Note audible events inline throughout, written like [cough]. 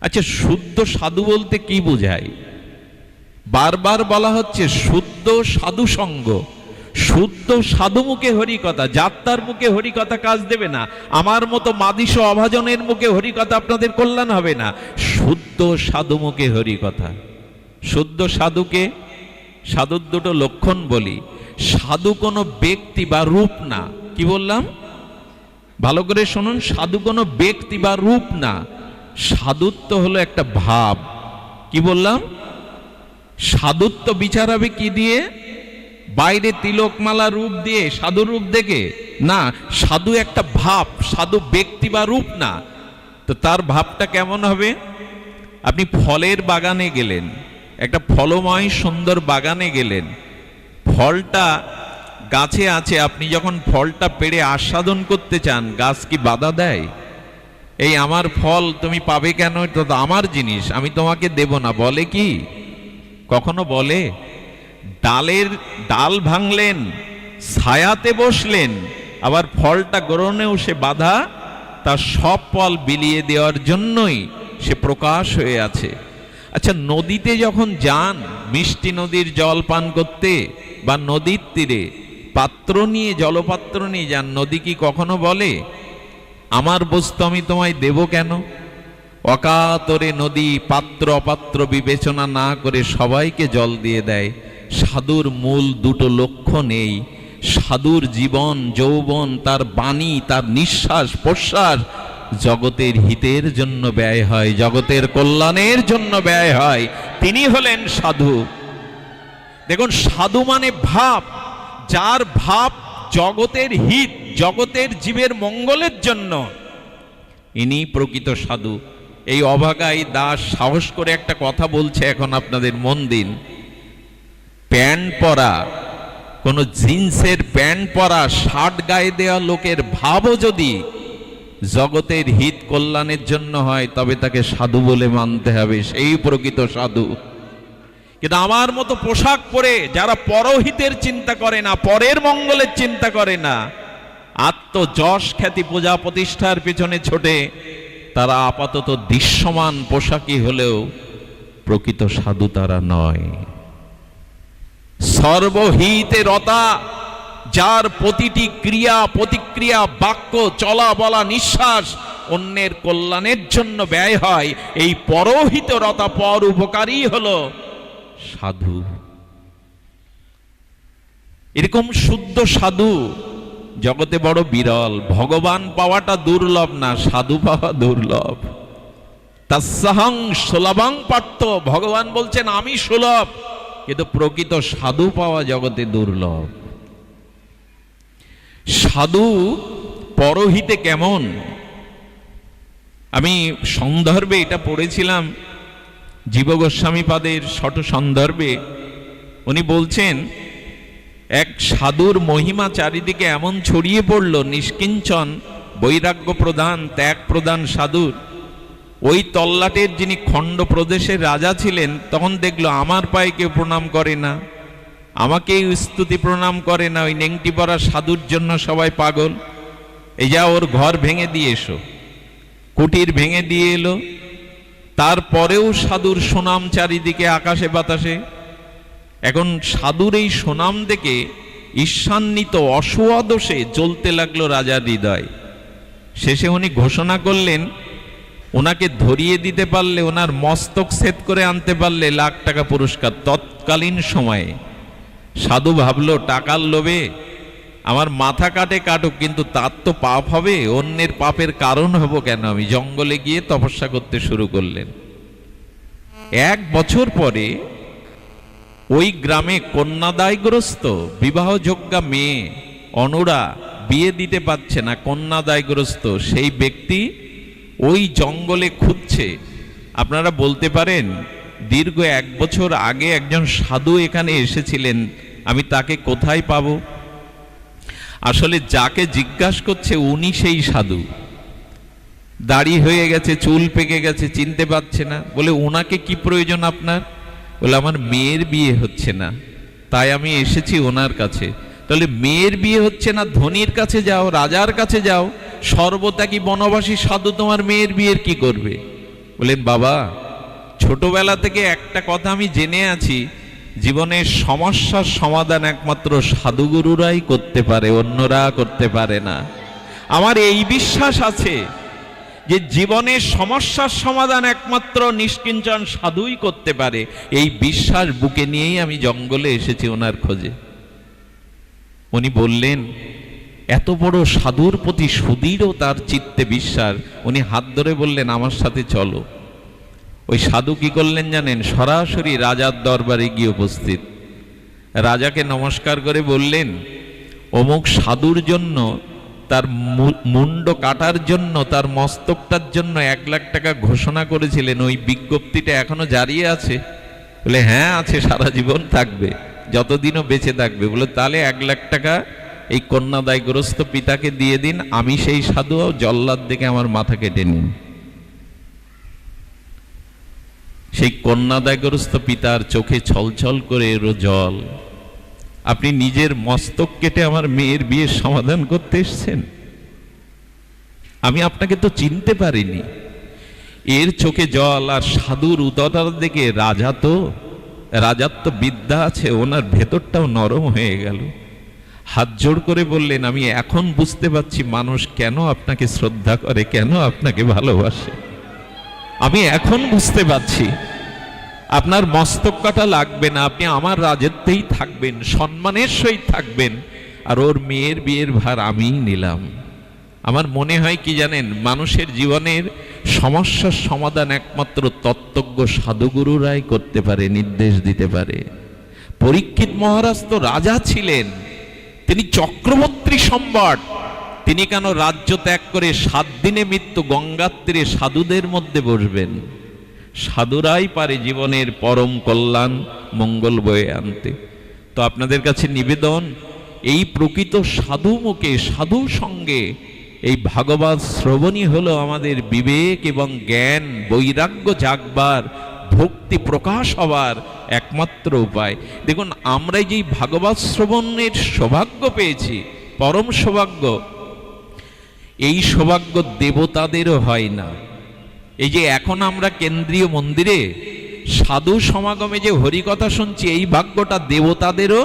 আচ্ছা শুদ্ধ সাধু বলতে কি বোঝায়? বারবার বলা হচ্ছে শুদ্ধ সাধু সঙ্গ। শুদ্ধ সাধু মুখে হরিকথা যাত্রার মুখে হরিকথা কাজ দেবে না। আমার মতো মাদিস অভাজনের মুখে হরিকথা আপনাদের কল্যাণ হবে না। শুদ্ধ সাধু মুখে হরিকথা শুদ্ধ সাধুকে, সাধুর দুটো লক্ষণ বলি। সাধু কোনো ব্যক্তি বা রূপ না। কি বললাম? ভালো করে শুনুন, সাধু কোনো ব্যক্তি বা রূপ না। সাধুত্ব হলো একটা ভাব। কি বললাম? সাধুত্ব বিচার হবে কি দিয়ে? বাইরে তিলকমালা রূপ দিয়ে, সাধু রূপ দেখে? না, সাধু একটা ভাব, সাধু ব্যক্তি বা রূপ না। তো তার ভাবটা কেমন হবে? আপনি ফলের বাগানে গেলেন, একটা ফলময় সুন্দর বাগানে গেলেন। ফলটা গাছে আছে, আপনি যখন ফলটা পেড়ে আস্বাদন করতে চান, গাছ কি বাধা দেয়? এই আমার ফল তুমি পাবে কেন? এটা তো আমার জিনিস, আমি তোমাকে দেব না। বলে কি? কখনো বলে? ডালের ডাল ভাঙলেন, ছায়াতে বসলেন, আবার ফলটা গ্রহণেও সে বাধা, তার সব ফল বিলিয়ে দেওয়ার জন্যই সে প্রকাশ হয়ে আছে। আচ্ছা নদীতে যখন যান, মিষ্টি নদীর জল পান করতে বা নদীর তীরে পাত্র নিয়ে, জলপাত্র নিয়ে যান, নদী কি কখনো বলে? আমার বস্তু আমি তোমায় দেব কেন? অকাতরে নদী পাত্র অপাত্র বিবেচনা না করে সবাইকে জল দিয়ে দেয়। সাধুর মূল দুটো লক্ষ্য নেই। সাধুর জীবন, যৌবন, তার বাণী, তার নিঃশ্বাস, প্রশ্বাস জগতের হিতের জন্য ব্যয় হয়, জগতের কল্যাণের জন্য ব্যয় হয়। তিনি হলেন সাধু। দেখুন, সাধু মানে ভাব। যার ভাব জগতের হিত। জগতের জীবের মঙ্গলের জন্য। ইনি প্রকৃত সাধু। এই অভাগাই দাস সাহস করে একটা কথা বলছে এখন আপনাদের মন দিন। প্যান্ট পরা, কোনো জিন্সের প্যান্ট পরা, শার্ট গায়ে দেওয়া লোকের ভাবও যদি জগতের হিত কল্যাণের জন্য হয়, তবে তাকে সাধু বলে মানতে হবে, সেই প্রকৃত সাধু। কিন্তু আমার মতো পোশাক পরে যারা পরহিতের চিন্তা করে না, পরের মঙ্গলের চিন্তা করে না আত্মযশ খ্যাতি পূজা প্রতিষ্ঠার পেছনে ছোটে, তারা আপাতত দৃশ্যমান পোশাকই হলেও প্রকৃত সাধু তারা নয়। সর্বহিতে রতা, যার প্রতিটি ক্রিয়া, প্রতিক্রিয়া, বাক্য, চলা বলা নিঃশ্বাস অন্যের কল্যাণের জন্য ব্যয় হয়, এই পরহিত রতা পর উপকারী হল সাধু। এরকম শুদ্ধ সাধু জগতে বড় বিরল, ভগবান পাওয়াটা দুর্লভ না, সাধু পাওয়া দুর্লভ। তাসাহং সুলভং পার্থ, ভগবান বলছেন, আমি সুলভ, কিন্তু প্রকৃত সাধু পাওয়া জগতে দুর্লভ। সাধু পরহিতে কেমন? আমি সন্দর্ভে এটা পড়েছিলাম জীব গোস্বামী পাদের শট সন্দর্ভে। উনি বলছেন এক সাধুর মহিমা চারিদিকে এমন ছড়িয়ে পড়ল, নিষ্কিঞ্চন, বৈরাগ্য প্রধান ত্যাগ প্রধান সাধুর। ওই তল্লাটের যিনি খণ্ড প্রদেশের রাজা ছিলেন, তখন দেখল, আমার পায়ে কেউ প্রণাম করে না। আমাকেই স্তুতি প্রণাম করে না, ওই নেংটি পরা সাধুর জন্য সবাই পাগল। এই যা ওর ঘর ভেঙে দিয়ে এসো। কুটির ভেঙে দিয়ে এলো। তারপরেও সাধুর সুনাম চারিদিকে আকাশে বাতাসে। এখন সাধুর এই সুনাম দেখে ঈশান্বিত অসুয়াদোষে জ্বলতে লাগল রাজার হৃদয়। শেষে উনি ঘোষণা করলেন, ওনাকে ধরিয়ে দিতে পারলে, ওনার মস্তক সেট করে আনতে পারলে লাখ টাকা পুরস্কার তৎকালীন সময়ে। সাধু ভাবলো, টাকার লোভে আমার মাথা কাটে কাটুক, কিন্তু তার তো পাপ হবে, অন্যের পাপের কারণ হব কেন? আমি জঙ্গলে গিয়ে তপস্যা করতে শুরু করলেন। এক বছর পরে ওই গ্রামে কন্যাদায়গ্রস্ত, বিবাহযোগ্যা মেয়ে অনুরা বিয়ে দিতে পারছে না, কন্যাদায়গ্রস্ত। সেই ব্যক্তি ওই জঙ্গলে খুঁজছে। আপনারা বলতে পারেন, দীর্ঘ এক বছর আগে একজন সাধু এখানে এসেছিলেন, আমি তাকে কোথায় পাব? আসলে যাকে জিজ্ঞাসা করছে উনি সেই সাধু। দাড়ি হয়ে গেছে, চুল পেকে গেছে, চিনতে পারছে না। বলে, ওনাকে কি প্রয়োজন আপনার? বলে, আমার মেয়ের বিয়ে হচ্ছে না। তাই আমি এসেছি ওনার কাছে। তাহলে মেয়ের বিয়ে হচ্ছে না, ধনির কাছে যাও, রাজার কাছে যাও, সর্বত্যাগী বনবাসী সাধু তোমার মেয়ের বিয়ের কি করবে? বললেন বাবা, ছোটবেলা থেকে একটা কথা আমি জেনে আছি, জীবনের সমস্যার সমাধান একমাত্র সাধুগুরুরাই করতে পারে, অন্যরা করতে পারে না। আমার এই বিশ্বাস আছে যে জীবনের সমস্যার সমাধান একমাত্র নিষ্কিঞ্চন সাধুই করতে পারে, এই বিশ্বাস বুকে নিয়েই আমি জঙ্গলে এসেছি ওনার খোঁজে। উনি বললেন, এত বড় সাধুর প্রতি সুদৃঢ় তার চিত্তে বিশ্বাস। উনি হাত ধরে বললেন, আমার সাথে চলো। ওই সাধু কি করলেন জানেন? সরাসরি রাজার দরবারে গিয়ে উপস্থিত। রাজাকে নমস্কার করে বললেন, অমুক সাধুর জন্য তার মুন্ড কাটার জন্য, তার মস্তকটার জন্য এক লাখ টাকা ঘোষণা করেছিলেন। ওই বিজ্ঞপ্তিটা এখনও জারি আছে। বলে হ্যাঁ আছে, সারা জীবন থাকবে। যতদিনও বেঁচে থাকবে। বলে, তাহলে এক লাখ টাকা এই কন্যাদায়গ্রস্ত পিতাকে দিয়ে দিন। আমি সেই সাধু জল্লাদ দেখে আমার মাথা কেটে নিন। সেই কন্যাদায়গ্রস্ত পিতার চোখে ছলছল করে এলো জল। আপনি নিজের মস্তক কেটে আমার মেয়ের বিয়ের সমাধান করতে এসছেন? আমি আপনাকে তো চিনতে পারিনি। এর চোখে জল আর সাধুর উদরার দিকে রাজা তো রাজার তো বিদ্যা আছে, ওনার ভেতরটাও নরম হয়ে গেল। হাত জোড় করে বললেন, আমি এখন বুঝতে পারছি মানুষ কেন আপনাকে শ্রদ্ধা করে, কেন আপনাকে ভালোবাসে। আমি এখন বুঝতে পারছি আপনার মস্তক কাটা লাগবে না, আপনি আমার রাজত্বেই থাকবেন, সম্মানের সহিত থাকবেন, আর ওর মেয়ের বিয়ের ভার আমিই নিলাম। আমার মনে হয় কি জানেন, মানুষের জীবনের সমস্যার সমাধান একমাত্র তত্ত্বজ্ঞ সাধুগুরুরাই করতে পারে, নির্দেশ দিতে পারে। পরীক্ষিত মহারাজ তো রাজা ছিলেন, তিনি চক্রবর্তী সম্রাট। তিনি কেন রাজ্য ত্যাগ করে সাত দিনে মৃত্যু গঙ্গার তীরে সাধুদের মধ্যে বসবেন? সাধুরাই পারে জীবনের পরম কল্যাণ মঙ্গল বয়ে আনতে। তো আপনাদের কাছে নিবেদন, এই প্রকৃত সাধু মুখে, সাধু সঙ্গে এই ভাগবত শ্রবণই হলো আমাদের বিবেক এবং জ্ঞান, বৈরাগ্য জাগবার, ভক্তি প্রকাশ হবার একমাত্র উপায়। দেখুন আমরা যেই ভাগবত শ্রবণের সৌভাগ্য পেয়েছি, পরম সৌভাগ্য, এই সৌভাগ্য দেবতাদেরও হয় না। এই যে এখন আমরা কেন্দ্রীয় মন্দিরে সাধু সমাগমে যে হরিকথা শুনছি, এই ভাগ্যটা দেবতাদেরও?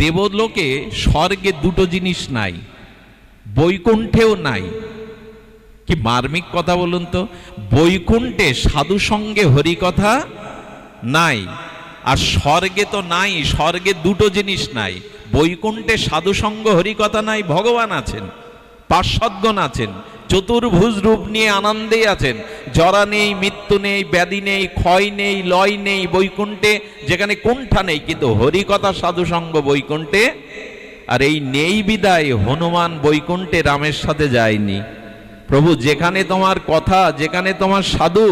দেবলোকে স্বর্গে দুটো জিনিস নাই, বৈকুণ্ঠেও নাই। কি মার্মিক কথা বলুন তো? বৈকুণ্ঠে সাধু সঙ্গে হরিকথা নাই, আর স্বর্গে তো নাই, স্বর্গে দুটো জিনিস নাই। বৈকুণ্ঠে সাধু সঙ্গ হরিকথা নাই, ভগবান আছেন, পার্শ্বদগণ আছেন চতুর্ভুজ রূপ নিয়ে আনন্দেই আছেন। জরা নেই, মৃত্যু নেই, ব্যাধি নেই, ক্ষয় নেই, লয় নেই, বৈকুণ্ঠে, যেখানে কোনটা নেই, কিন্তু হরিকথা সাধু সঙ্গ বৈকুণ্ঠে, আর এই নেই বিদায়, হনুমান বৈকুণ্ঠে রামের সাথে যায়নি। প্রভু, যেখানে তোমার কথা, যেখানে তোমার সাধু,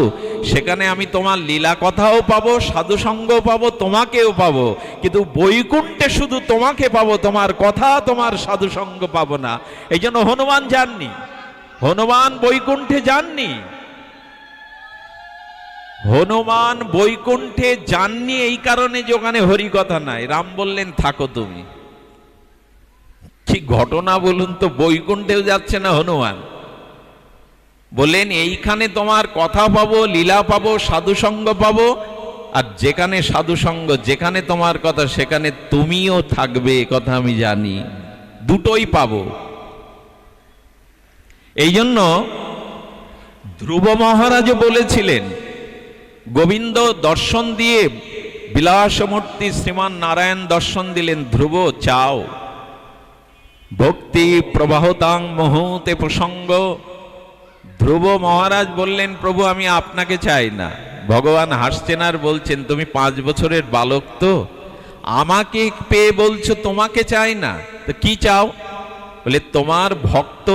সেখানে আমি তোমার লীলা কথাও পাবো, সাধু সঙ্গও পাবো, তোমাকেও পাবো। কিন্তু বৈকুণ্ঠে শুধু তোমাকে পাবো, তোমার কথা, তোমার সাধু সঙ্গ পাবো না। এই জন্য হনুমান যাননি। হনুমান বৈকুণ্ঠে যাননি। হনুমান বৈকুণ্ঠে যাননি এই কারণে যে ওখানে হরিকথা নাই। রাম বললেন, থাকো তুমি। কি ঘটনা বলুন তো, বৈকুণ্ঠেও যাচ্ছে না হনুমান? বললেন, এইখানে তোমার কথা পাবো, লীলা পাবো, সাধুসঙ্গ পাবো, আর যেখানে সাধুসঙ্গ, যেখানে তোমার কথা, সেখানে তুমিও থাকবে কথা আমি জানি। দুটোই পাবো। এই জন্য ধ্রুব মহারাজও বলেছিলেন, গোবিন্দ দর্শন দিয়ে বিলাসমূর্তি শ্রীমান নারায়ণ দর্শন দিলেন, ধ্রুব, চাও। ভক্তি প্রবাহতাং মুহূর্তে প্রসঙ্গ। ধ্রুব মহারাজ বললেন, প্রভু, আমি আপনাকে চাই না। ভগবান হাসছেন আর বলছেন, তুমি পাঁচ বছরের বালক তো। আমাকে পেয়ে বলছো, তোমাকে চাই না। তো কি চাও? বলে, তোমার ভক্ত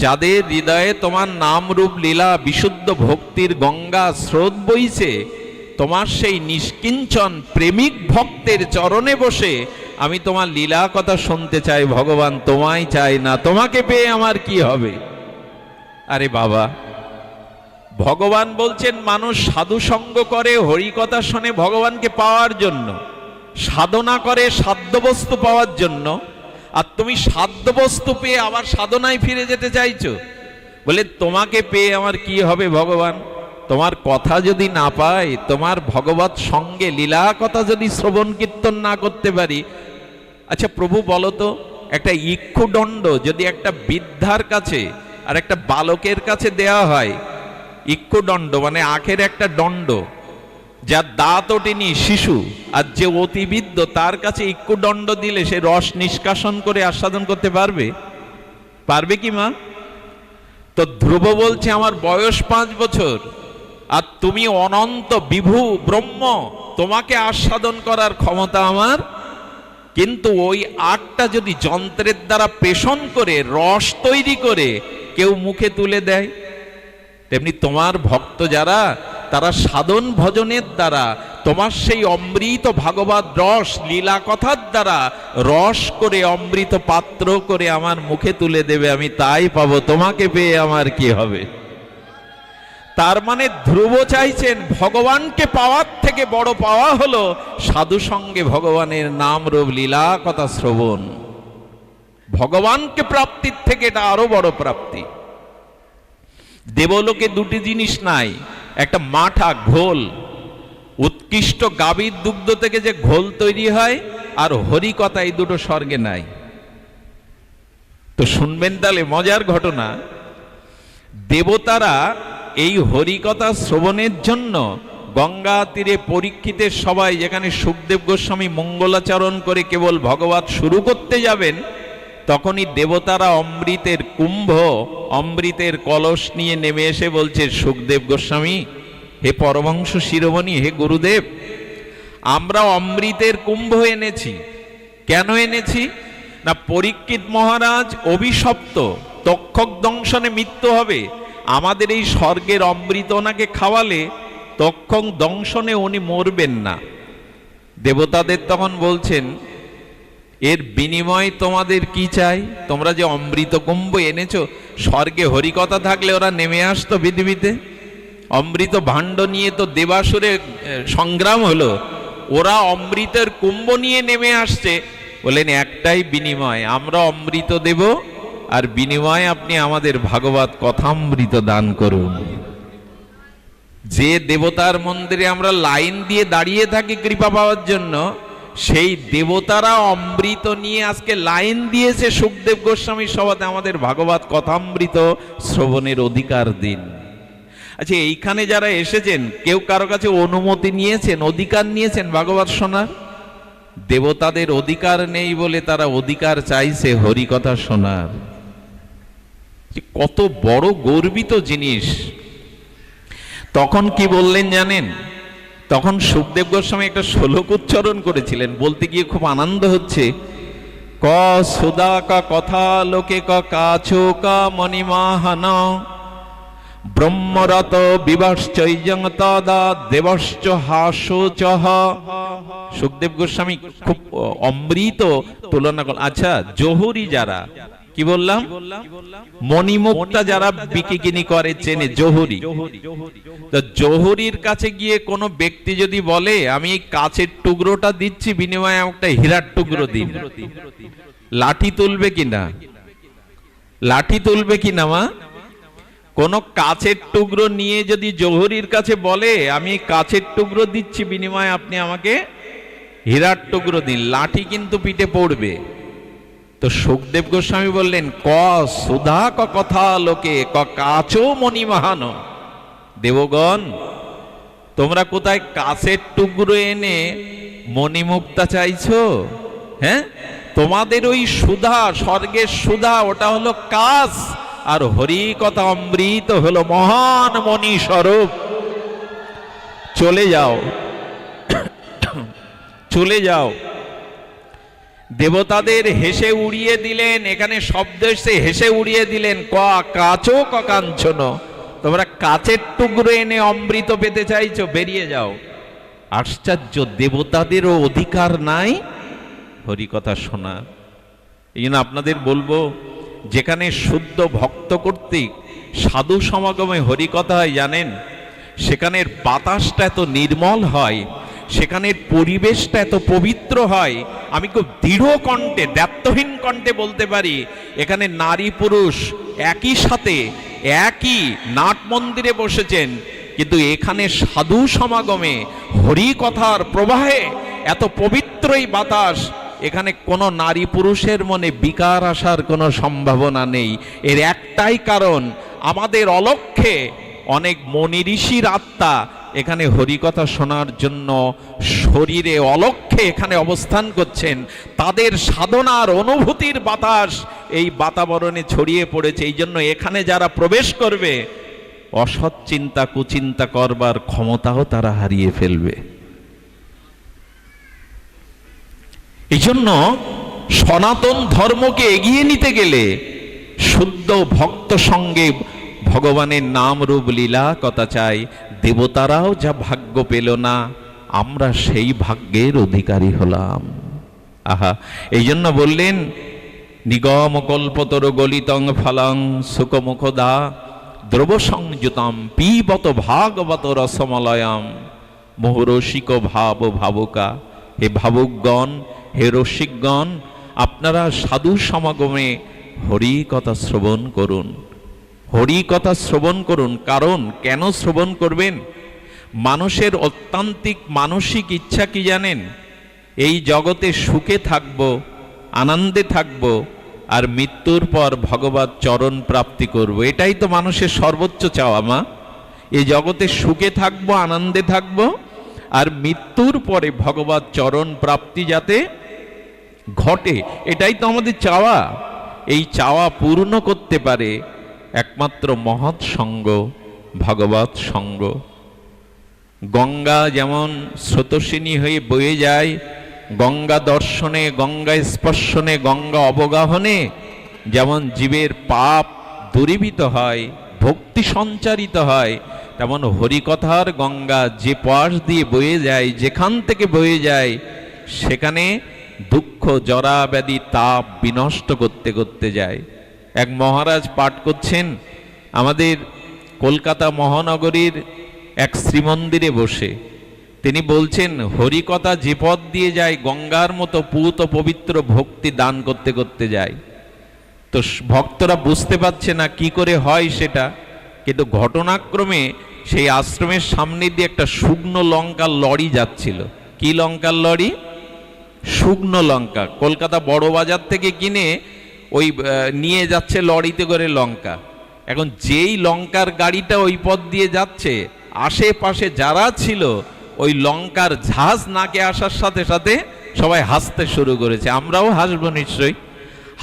যাদের হৃদয়ে তোমার নাম রূপ লীলা, বিশুদ্ধ ভক্তির গঙ্গা স্রোত বইছে, তোমার সেই নিষ্কিঞ্চন প্রেমিক ভক্তের চরণে বসে আমি তোমার লীলা কথা শুনতে চাই, ভগবান তোমায় চাই না, তোমাকে পেয়ে আমার কি হবে? আরে বাবা, ভগবান বলছেন মানুষ সাধু সঙ্গ করে হরিকথা শোনে ভগবানকে পাওয়ার জন্য, সাধনা করে, সাধ্যবস্তু পাওয়ার জন্য আর তুমি সাধ্যবস্তু পেয়ে আবার সাধনায় ফিরে যেতে চাইছো? বলে, তোমাকে পেয়ে আমার কি হবে ভগবান? তোমার কথা যদি না পাই, তোমার ভগবত সঙ্গে লীলা কথা যদি শ্রবণ কীর্তন না করতে পারি। আচ্ছা প্রভু বলো তো, একটা ইক্ষুদণ্ড যদি একটা বৃদ্ধার কাছে আর একটা বালকের কাছে দেয়া হয়, ইক্ষুদণ্ড মানে আখের একটা দণ্ড। যার দাঁত ওঠেনি শিশু, আর যে অতিবিদ্য তার কাছে ইক্ষুদণ্ড দিলে সে রস নিষ্কাশন করে আস্বাদন করতে পারবে? পারবে কি মা? তো ধ্রুব বলছে, আমার বয়স পাঁচ বছর, আর তুমি অনন্ত বিভু ব্রহ্ম, তোমাকে আস্বাদন করার ক্ষমতা আমার। কিন্তু ওই আটটা যদি যন্ত্রের দ্বারা পেষণ করে, রস তৈরি করে, কেউ মুখে তুলে দেয়? তেমনি তোমার ভক্ত যারা তারা সাধন ভজনের দ্বারা, তোমার সেই অমৃত ভাগবত রস, লীলা কথার দ্বারা রস করে, অমৃত পাত্র করে আমার মুখে তুলে দেবে, আমি তাই পাবো, তোমাকে পেয়ে আমার কি হবে? তার মানে ধ্রুব চাইছেন, ভগবানকে পাওয়ার থেকে বড় পাওয়া হলো সাধু সঙ্গে ভগবানের নাম রূপ লীলা কথা শ্রবণ। ভগবানকে প্রাপ্তির থেকে এটা আরও বড় প্রাপ্তি। দেবলোকে দুটি জিনিস নাই একটা মাঠা ঘোল। উৎকৃষ্ট গাভীর দুগ্ধ থেকে যে ঘোল তৈরি হয়, আর হরিকথা এই দুটো স্বর্গে নাই। তো শুনবেন তাহলে মজার ঘটনা, দেবতারা এই হরিকথা শ্রবণের জন্য গঙ্গা তীরে পরীক্ষিতের সবাই, যেখানে সুখদেব গোস্বামী মঙ্গলাচরণ করে কেবল ভগবত শুরু করতে যাবেন তখনই দেবতারা অমৃতের কুম্ভ, অমৃতের কলস নিয়ে নেমে এসে বলছে, সুখদেব গোস্বামী, হে পরমংশ শিরোমণি, হে গুরুদেব, আমরা অমৃতের কুম্ভ এনেছি। কেন এনেছি? না, পরীক্ষিত মহারাজ, অভিশপ্ত, তক্ষক দংশনে মৃত্যু হবে। আমাদের এই স্বর্গের অমৃত ওনাকে খাওয়ালে তক্ষক দংশনে উনি মরবেন না। দেবতাদের তখন বলছেন এর বিনিময় তোমাদের কি চাই? তোমরা যে অমৃত কুম্ভ এনেছ, স্বর্গে হরিকথা থাকলে ওরা নেমে আসতো পৃথিবীতে। অমৃত ভাণ্ড নিয়ে তো দেবাসুরে সংগ্রাম হলো। ওরা অমৃতের কুম্ভ নিয়ে নেমে আসছে। বলেন, একটাই বিনিময়, আমরা অমৃত দেব, আর বিনিময়ে আপনি আমাদের ভাগবত কথামৃত দান করুন। যে দেবতার মন্দিরে আমরা লাইন দিয়ে দাঁড়িয়ে থাকি কৃপা পাওয়ার জন্য সেই দেবতারা অমৃত নিয়ে আজকে লাইন দিয়েছে সুখদেব গোস্বামী সভাতে, আমাদের ভাগবত কথামৃত শ্রবণের অধিকার দিন। আচ্ছা এইখানে যারা এসেছেন, কেউ কারও কাছে অনুমতি নিয়েছেন, অধিকার নিয়েছেন ভাগবত শোনার? দেবতাদের অধিকার নেই বলে তারা অধিকার চাইছে, হরিকথা শোনার। কত বড় গর্বিত জিনিস। তখন কি বললেন জানেন? তখন সুখদেব গোস্বামী একটা শ্লোক উচ্চারণ করেছিলেন। বলতে গিয়ে খুব আনন্দ হচ্ছে। ক সুদা ক কথা লোকে ক কাছো কা মণিমাহন। ব্রহ্মরত বিবাশ্চৈজং দেবশ্চ হাসোচহ সুখদেব গোস্বামী খুব অমৃত তুলনা আচ্ছা জহুরি যারা কি বললাম? মণিমুক্তা যারা বিকিকিনি করে চেনে জহুরি। তো জহুরির কাছে গিয়ে কোনো ব্যক্তি যদি বলে, আমি কাছের টুকরোটা দিচ্ছি, বিনিময়ে একটা হীরার টুকরো দিন। লাঠি তুলবে কিনা? লাঠি তুলবে কিনা, মা? কোন কাছের টুকরো নিয়ে যদি জহুরির কাছে বলে, আমি কাছের টুকরো দিচ্ছি, বিনিময়ে আপনি আমাকে হীরার টুকরো দিন। লাঠি কিন্তু পিঠে পড়বে। তো সুখদেব গোস্বামী বললেন, ক সুধা, ক কথা লোকে, ক কাচো মণিমাহান দেবগণ, তোমরা কোথায় কাছের টুকরো এনে মণিমুক্তা চাইছো? হ্যাঁ? তোমাদের ওই সুধা, স্বর্গের সুধা, ওটা হলো কাস আর হরি কথা অমৃত হলো মহান মণি স্বরূপ। চলে যাও। [coughs] চলে যাও। দেবতাদের হেসে উড়িয়ে দিলেন, এখানে শব্দ এসে হেসে উড়িয়ে দিলেন, ক কাচো ক কাঞ্চন। তোমরা কাচের টুকরো এনে অমৃত পেতে চাইছো, বেরিয়ে যাও। আশ্চর্য, দেবতাদেরও অধিকার নাই? হরিকথা শোনা। এই জন্য আপনাদের বলব, যেখানে শুদ্ধ ভক্ত কর্তৃক সাধু সমাগমে হরিকথা হয়, জানেন? সেখানের বাতাসটা এত নির্মল হয় সেখানের পরিবেশটা এত পবিত্র হয়, আমি খুব দৃঢ় কণ্ঠে, দ্ব্যর্থহীন কণ্ঠে বলতে পারি, এখানে নারী পুরুষ একই সাথে, একই নাট মন্দিরে বসেছেন, কিন্তু এখানে সাধু সমাগমে হরি কথার প্রবাহে এত পবিত্র এই বাতাস, এখানে কোনো নারী পুরুষের মনে বিকার আসার কোনো সম্ভাবনা নেই। এর একটাই কারণ, আমাদের অলক্ষ্যে অনেক মনি ঋষির আত্মা এখানে হরিকথা শোনার জন্য শরীরে অলক্ষ্যে এখানে অবস্থান করছেন। তাদের সাধনার অনুভূতির বাতাস এই বাতাবরণে ছড়িয়ে পড়েছে। এই জন্য এখানে যারা প্রবেশ করবে, অসৎ চিন্তা, কুচিন্তা করবার ক্ষমতাও তারা হারিয়ে ফেলবে। এই জন্য সনাতন ধর্মকে এগিয়ে নিতে গেলে শুদ্ধ ভক্ত সঙ্গে ভগবানের নাম রূপ লীলা কথা চাই, দেবতারাও যা ভাগ্য পেল না, আমরা সেই ভাগ্যের অধিকারী হলাম। আহা এই জন্য বললেন, নিগম কল্পতর গলিতং ফলং সুকমুখদা দ্রব সংযুতম পিবত ভাগবত রসমলয়ম। মোহরসিক ভাব ভাবুকা, হে ভাবুকগণ, হে রসিকগণ, আপনারা সাধু সমাগমে হরি কথা শ্রবণ করুন। হরি কথা শ্রবণ করুন। কারণ কেন শ্রবণ করবেন? মানুষের অত্যান্তিক মানসিক ইচ্ছা কি জানেন? এই জগতে সুখে থাকব, আনন্দে থাকব, আর মৃত্যুর পর ভগবত চরণ প্রাপ্তি করব। এটাই তো মানুষের সর্বোচ্চ চাওয়া, মা। এই জগতে সুখে থাকব, আনন্দে থাকব, আর মৃত্যুর পরে ভগবত চরণ প্রাপ্তি যাতে ঘটে। এটাই তো আমাদের চাওয়া। এই চাওয়া পূর্ণ করতে পারে একমাত্র মহৎ সঙ্গ ভগবত সঙ্গ। গঙ্গা যেমন স্রোতস্বিনী হয়ে বয়ে যায়, গঙ্গা দর্শনে গঙ্গা স্পর্শনে, গঙ্গা অবগাহনে যেমন জীবের পাপ দূরীভূত হয়, ভক্তি সঞ্চারিত হয়, তেমন হরিকথার গঙ্গা যে পাশ দিয়ে বয়ে যায়, যেখান থেকে বয়ে যায়, সেখানে দুঃখ, জরা, ব্যাধি, তাপ বিনষ্ট করতে করতে যায়। এক মহারাজ পাঠ করছেন, আমাদের কলকাতা মহানগরীর এক শ্রীমন্দিরে বসে। তিনি বলছেন, হরিকথা যে পথ দিয়ে যায়, গঙ্গার মতো পুত পবিত্র ভক্তি দান করতে করতে যায়। তো ভক্তরা বুঝতে পারছে না কি করে হয় সেটা, কিন্তু ঘটনাক্রমে সেই আশ্রমের সামনে দিয়ে একটা শুকনো লঙ্কার লরি যাচ্ছিল। কি লঙ্কার লরি? শুকনো লঙ্কা। কলকাতা বড় বাজার থেকে কিনে ওই নিয়ে যাচ্ছে লরিতে করে লঙ্কা। এখন যেই লঙ্কার গাড়িটা ওই পথ দিয়ে যাচ্ছে, আশেপাশে যারা ছিল, ওই লঙ্কার ঝাঁজ নাকে আসার সাথে সাথে সবাই হাসতে শুরু করেছে। আমরাও হাসবো নিশ্চয়ই।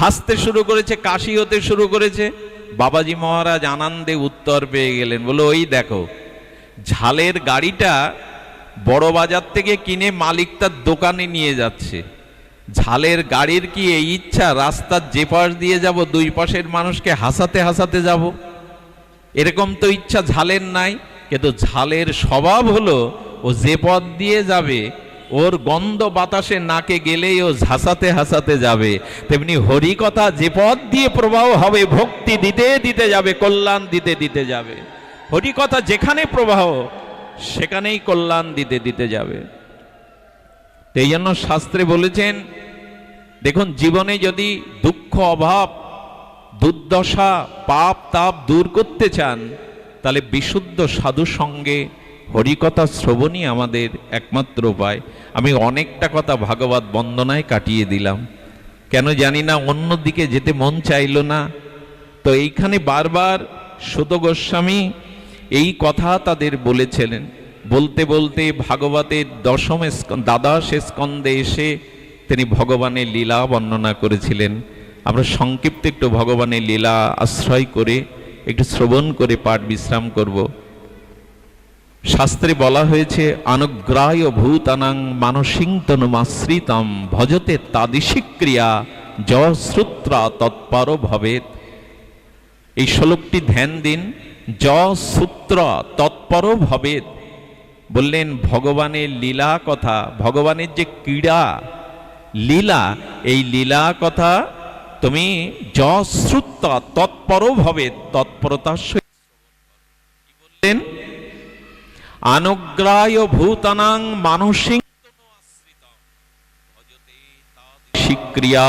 হাসতে শুরু করেছে, কাশি হতে শুরু করেছে। বাবাজি মহারাজ আনন্দে উত্তর পেয়ে গেলেন বলে ওই দেখো, ঝালের গাড়িটা বড় বাজার থেকে কিনে মালিক তার দোকানে নিয়ে যাচ্ছে। ঝালের গাড়ির কি এই ইচ্ছা? রাস্তার যে পাশ দিয়ে যাব, দুই পাশের মানুষকে হাসাতে হাসাতে যাব? এরকম তো ইচ্ছা ঝালের নাই, কিন্তু ঝালের স্বভাব হলো, ও যে পথ দিয়ে যাবে, ওর গন্ধ বাতাসে নাকে গেলেই ও হাসাতে হাসাতে যাবে। তেমনি হরি কথা যে পথ দিয়ে প্রবাহ হবে, ভক্তি দিতে দিতে যাবে, কল্যাণ দিতে দিতে যাবে। হরি কথা যেখানে প্রবাহ, সেখানেই কল্যাণ দিতে দিতে যাবে। এই জন্য শাস্ত্রে বলেছেন, দেখুন, জীবনে যদি দুঃখ, অভাব, দুর্দশা, পাপ, তাপ দূর করতে চান, তাহলে বিশুদ্ধ সাধু সঙ্গে হরিকথা শ্রবণই আমাদের একমাত্র উপায়। আমি অনেকটা কথা ভাগবত বন্দনায় কাটিয়ে দিলাম। কেন জানি না অন্যদিকে যেতে মন চাইলো না। তো এইখানে বারবার সুত গোস্বামী এই কথা তাদের বলেছিলেন। বলতে বলতে ভাগবতের দশম দ্বাদশ স্কন্ধে এসে তিনি ভগবানের লীলা বর্ণনা করেছিলেন। আমরা সংক্ষিপ্ত একটু ভগবানের লীলা আশ্রয় করে, একটু শ্রবণ করে পাঠ বিশ্রাম করব। শাস্ত্রে বলা হয়েছে অনুগ্রায় ভূতানাং মানসিং তনুমাশ্রিতম ভজতে তাদিশি ক্রিয়া যশ্রুত্রা তৎপর ভবেত এই শ্লোকটি ধ্যান দিন য সূত্র তৎপর ভবেত বললেন, ভগবানের লীলা কথা, ভগবানের যে ক্রীড়া, লীলা, এই লীলা কথা তুমি য শ্রুত্ব তৎপর ভবে তৎপরতার সহিত বললেন? অনুগ্রায় ভূতানাং মানসিং শিক্রিয়া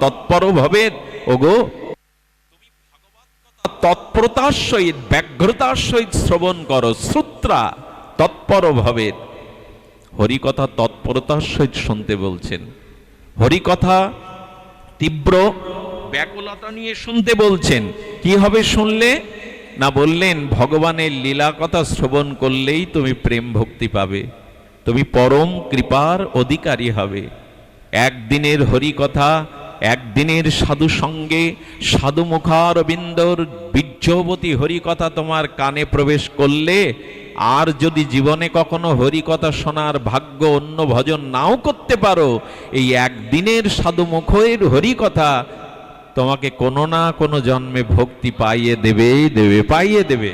তৎপর ভবে ওগো তৎপরতার সহিত ব্যগ্রতার সহিত শ্রবণ করো, শ্রুত্রা তৎপর ভাবে হরিকথা তৎপরতার সহিত শুনতে বলছেন। হরিকথা তীব্র ব্যাকুলতা নিয়ে শুনতে বলছেন। কি হবে শুনলে? না বললেন, ভগবানের লীলা কথা শ্রবণ করলেই তুমি প্রেম ভক্তি পাবে। তুমি পরম কৃপার অধিকারী হবে। একদিনের হরিকথা একদিনের সাধু সঙ্গে সাধু মুখারবিন্দর বীর্যবতী হরিকথা তোমার কানে প্রবেশ করলে, আর যদি জীবনে কখনো হরিকথা শোনার ভাগ্য অন্য ভজন নাও করতে পারো, এই একদিনের সাধু মুখের হরিকথা তোমাকে কোনো না কোনো জন্মে ভক্তি পাইয়ে দেবেই দেবে, পাইয়ে দেবে।